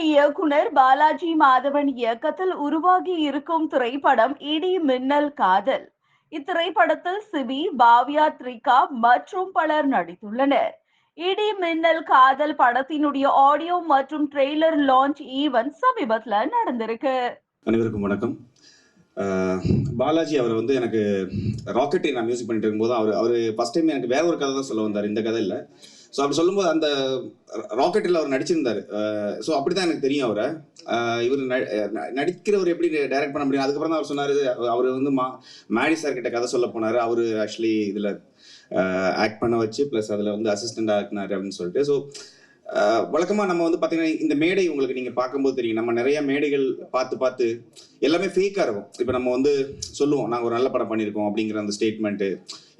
இயக்குனர் பாலாஜி மாதவன் இயக்கத்தில் உருவாகி இருக்கும் திரைப்படம் இடி மின்னல் காதல். இத்திரைப்படத்தில் சிபி பாவ்யா த்ரிகா மற்றும் பலர் நடித்துள்ளனர். இடி மின்னல் காதல் படத்தினுடைய ஆடியோ மற்றும் ட்ரெய்லர் லான்ச் ஈவென்ட் சமீபத்துல நடந்திருக்கு. அனைவருக்கும் வணக்கம். பாலாஜி அவர் வந்து எனக்கு ராக்கெட்டை நான் மியூசிக் பண்ணிட்டு இருக்கும்போது அவர் அவர் ஃபர்ஸ்ட் டைம் எனக்கு வேற ஒரு கதை தான் சொல்ல வந்தார். இந்த கதை இல்லை. ஸோ அப்படி சொல்லும்போது அந்த ராக்கெட்டில் அவர் நடிச்சிருந்தார். ஸோ அப்படி தான் எனக்கு தெரியும் அவரை. இவர் நடிக்கிறவர் எப்படி டைரக்ட் பண்ண முடியும்? அதுக்கப்புறம் தான் அவர் சொன்னார் அவர் வந்து மா மேடி சார் கிட்ட கதை சொல்ல போனார். அவர் ஆக்சுவலி இதில் ஆக்ட் பண்ண வச்சு ப்ளஸ் அதில் வந்து அசிஸ்டண்ட் ஆகினார் அப்படின்னு சொல்லிட்டு. ஸோ வழக்கமாக நம்ம வந்து பார்த்தீங்கன்னா இந்த மேடை உங்களுக்கு நீங்கள் பார்க்கும்போது தெரியும். நம்ம நிறைய மேடைகள் பார்த்து பார்த்து எல்லாமே ஃபேக்காக இருக்கும். இப்போ நம்ம வந்து சொல்லுவோம் நாங்கள் ஒரு நல்ல படம் பண்ணியிருக்கோம் அப்படிங்கிற அந்த ஸ்டேட்மெண்ட்டு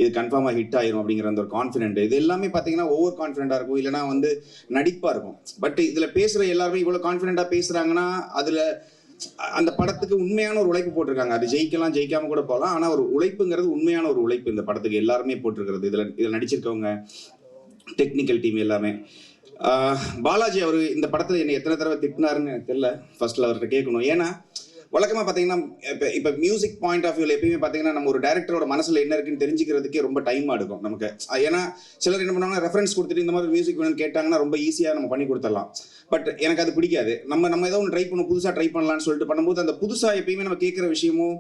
இது கன்ஃபார்மாக ஹிட் ஆயிரும் அப்படிங்கிற அந்த ஒரு கான்ஃபிடென்ட் இது எல்லாமே பார்த்தீங்கன்னா ஓவர் கான்ஃபிடென்ட்டாக இருக்கும். இல்லைனா வந்து நடிப்பாக இருக்கும். பட் இதில் பேசுகிற எல்லாருமே இவ்வளோ கான்ஃபிடென்ட்டாக பேசுகிறாங்கன்னா அதில் அந்த படத்துக்கு உண்மையான ஒரு உழைப்பு போட்டிருக்காங்க. அது ஜெயிக்கலாம் ஜெயிக்காம கூட போகலாம். ஆனால் ஒரு உழைப்புங்கிறது உண்மையான ஒரு உழைப்பு. இந்த படத்துக்கு எல்லாருமே போட்டிருக்கிறது. இதில் இதில் நடிச்சிருக்கவங்க டெக்னிக்கல் டீம் எல்லாமே. பாலாஜி அவர் இந்த படத்தில் என்னை எத்தனை தடவை திட்டினாருன்னு எனக்கு தெரியல. ஃபர்ஸ்ட்ல அவர்கிட்ட கேட்கணும். ஏன்னா வழக்கமாக பார்த்தீங்கன்னா இப்போ இப்போ மியூசிக் பாயிண்ட் ஆஃப் வியூவில் எப்பயுமே பார்த்தீங்கன்னா நம்ம ஒரு டேரக்டரோட மனசில் என்ன இருக்குன்னு தெரிஞ்சுக்கிறதுக்கே ரொம்ப டைம் எடுக்கும் நமக்கு. ஏன்னா சிலர் என்ன பண்ணுவாங்க ரெஃபரன்ஸ் கொடுத்துட்டு இந்த மாதிரி மியூசிக் வேணும்னு கேட்டாங்கன்னா ரொம்ப ஈஸியாக நம்ம பண்ணி கொடுத்துடலாம். பட் எனக்கு அது பிடிக்காது. நம்ம நம்ம ஏதோ ஒன்று ட்ரை பண்ணும் புதுசாக ட்ரை பண்ணலாம்னு சொல்லிட்டு பண்ணும்போது அந்த புதுசாக எப்பயுமே நம்ம கேட்குற விஷயமும்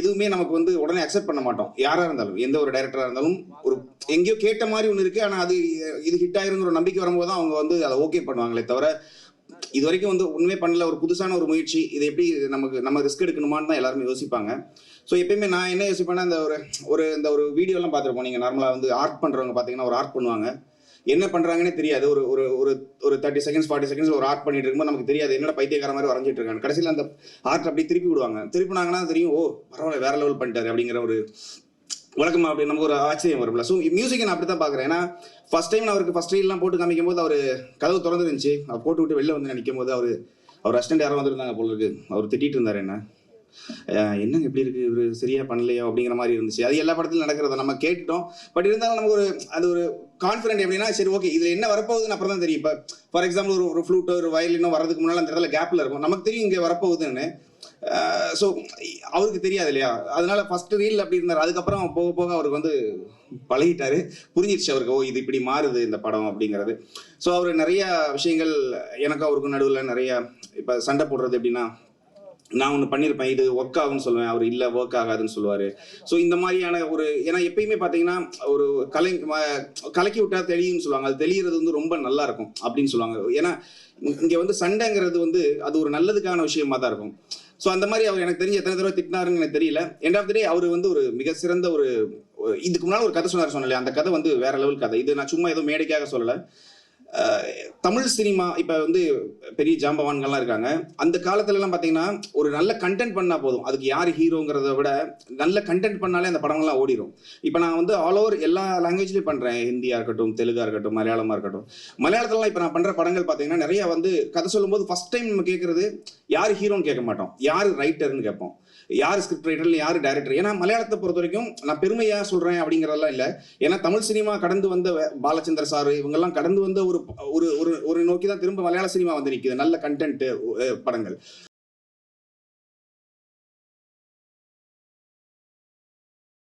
எதுவுமே நமக்கு வந்து உடனே அக்செப்ட் பண்ண மாட்டோம். யாராக இருந்தாலும் எந்த ஒரு டைரக்டராக இருந்தாலும் ஒரு எங்கேயோ கேட்ட மாதிரி ஒன்று இருக்குது ஆனால் அது இது ஹிட் ஆயிருங்கிற ஒரு நம்பிக்கை வரும்போது தான் அவங்க வந்து அதை ஓகே பண்ணுவாங்களே தவிர இது வரைக்கும் வந்து ஒண்ணுமே பண்ணல ஒரு புதுசான ஒரு முயற்சி இது எப்படி நமக்கு நம்ம ரிஸ்க் எடுக்கணுமான்னு தான் எல்லாருமே யோசிப்பாங்க. ஸோ எப்பயுமே நான் என்ன யோசிப்பேன்னா இந்த ஒரு ஒரு இந்த ஒரு வீடியோலாம் பார்த்துருப்போம். நீங்கள் நார்மலாக வந்து ஆர்ட் பண்ணுறவங்க பார்த்தீங்கன்னா ஒரு ஆர்ட் பண்ணுவாங்க. என்ன பண்ணுறாங்கன்னே தெரியாது. ஒரு ஒரு ஒரு ஒரு தேர்ட்டி செகண்ட்ஸ் ஃபார்ட்டி செகண்ட்ஸ் ஒரு ஆர்ட் பண்ணிட்டு இருக்கும்போது நமக்கு தெரியாது. என்னோட பைத்தியக்கார மாதிரி வரைஞ்சிட்டு இருக்காங்க. கடைசியில் அந்த ஆர்ட் அப்படியே திருப்பி விடுவாங்க. திருப்பினாங்கன்னா தெரியும் ஓ பரவாயில்ல வேற லெவல் பண்ணிட்டாரு அப்படிங்கிற ஒரு வழக்கமா அப்படி நமக்கு ஒரு ஆச்சரியம் வரும்ல. ஸோ மியூசிக் நான் அப்படி தான் பார்க்குறேன். ஏன்னா ஃபர்ஸ்ட் டைம் நான் அவருக்கு ஃபர்ஸ்ட் ரீல்லாம் போட்டு காமிக்கும் போது அவர் கதவு திறந்து இருந்துச்சு அவர் போட்டு விட்டு வெளில வந்து நினைக்கும் போது அவர் அவர் அசிஸ்டன்ட் யாரும் வந்திருந்தாங்க போல இருக்கு. அவர் திட்டிட்டு இருந்தார் என்ன. என்னங்க எப்படி இருக்கு? இவர் சரியா பண்ணலையோ அப்படிங்கிற மாதிரி இருந்துச்சு. அது எல்லா படத்திலும் நடக்கிறத நம்ம கேட்டுட்டோம். பட் இருந்தாலும் நமக்கு ஒரு அது ஒரு கான்ஃபிடென்ட் எப்படின்னா சரி ஓகே இதுல என்ன வரப்போகுதுன்னு அப்புறம் தான் தெரியும். இப்போ ஃபார் எக்ஸாம்பிள் ஒரு ஒரு ஃப்ளூட்டோ ஒரு வயலினோ வரதுக்கு முன்னால் அந்த இடத்துல கேப்ல இருக்கும். நமக்கு தெரியும் இங்கே வரப்போகுதுன்னு. ஸோ அவருக்கு தெரியாது இல்லையா? அதனால ஃபர்ஸ்ட் ரீல் அப்படி இருந்தார். அதுக்கப்புறம் போக போக அவருக்கு வந்து பழகிட்டாரு. புரிஞ்சிருச்சு அவருக்கு ஓ இது இப்படி மாறுது இந்த படம் அப்படிங்கிறது. ஸோ அவர் நிறைய விஷயங்கள் எனக்கும் அவருக்கும் நடுவில் நிறைய இப்போ சண்டை போடுறது எப்படின்னா நான் ஒன்று பண்ணியிருப்பேன் இது ஒர்க் ஆகும்னு சொல்லுவேன். அவர் இல்லை ஒர்க் ஆகாதுன்னு சொல்லுவார். ஸோ இந்த மாதிரியான ஒரு ஏன்னா எப்பயுமே பார்த்தீங்கன்னா ஒரு கலை கலக்கி விட்டா தெளியும்னு சொல்லுவாங்க. அது தெளிகிறது வந்து ரொம்ப நல்லா இருக்கும் அப்படின்னு சொல்லுவாங்க. ஏன்னா இங்கே வந்து சண்டைங்கிறது வந்து அது ஒரு நல்லதுக்கான விஷயமா தான் இருக்கும். ஸோ அந்த மாதிரி அவர் எனக்கு தெரிஞ்ச எத்தனை தடவை திட்டினாருன்னு எனக்கு தெரியல. எண்ட் ஆஃப் த டே அவர் வந்து ஒரு மிக சிறந்த ஒரு இதுக்கு முன்னால் ஒரு கதை சொன்னார் சொன்னல அந்த கதை வந்து வேற லெவல் கதை. இது நான் சும்மா ஏதோ மேடைக்காக சொல்லலை. தமிழ் சினிமா இப்போ வந்து பெரிய ஜாம்பவான்கள்லாம் இருக்காங்க. அந்த காலத்துலலாம் பார்த்தீங்கன்னா ஒரு நல்ல கண்டென்ட் பண்ணால் போதும். அதுக்கு யார் ஹீரோங்கிறத விட நல்ல கண்டென்ட் பண்ணாலே அந்த படங்கள்லாம் ஓடிடும் இப்போ நான் வந்து ஆல் ஓவர் எல்லா லாங்குவேஜ்லையும் பண்ணுறேன் ஹிந்தியாக இருக்கட்டும் தெலுங்காக இருக்கட்டும் மலையாளமாக இருக்கட்டும். மலையாளத்துலலாம் இப்போ நான் பண்ணுற படங்கள் பார்த்தீங்கன்னா நிறையா வந்து கதை சொல்லும்போது ஃபர்ஸ்ட் டைம் நம்ம கேட்குறது யார் ஹீரோன்னு கேட்க மாட்டோம். யார் ரைட்டர்னு கேட்போம். யார் ஸ்கிரிப்ட் ரைட்டர் யார் டைரக்டர் ஏன்னா மலையாளத்தை பொறுத்த வரைக்கும் நான் பெருமையா சொல்றேன் அப்படிங்கறதெல்லாம் இல்லை. ஏன்னா தமிழ் சினிமா கடந்து வந்த பாலச்சந்திர சார் இவங்கெல்லாம் கடந்து வந்த ஒரு ஒரு ஒரு ஒரு நோக்கி தான் திரும்ப மலையாள சினிமா வந்து நிற்குது நல்ல கண்டென்ட் படங்கள்.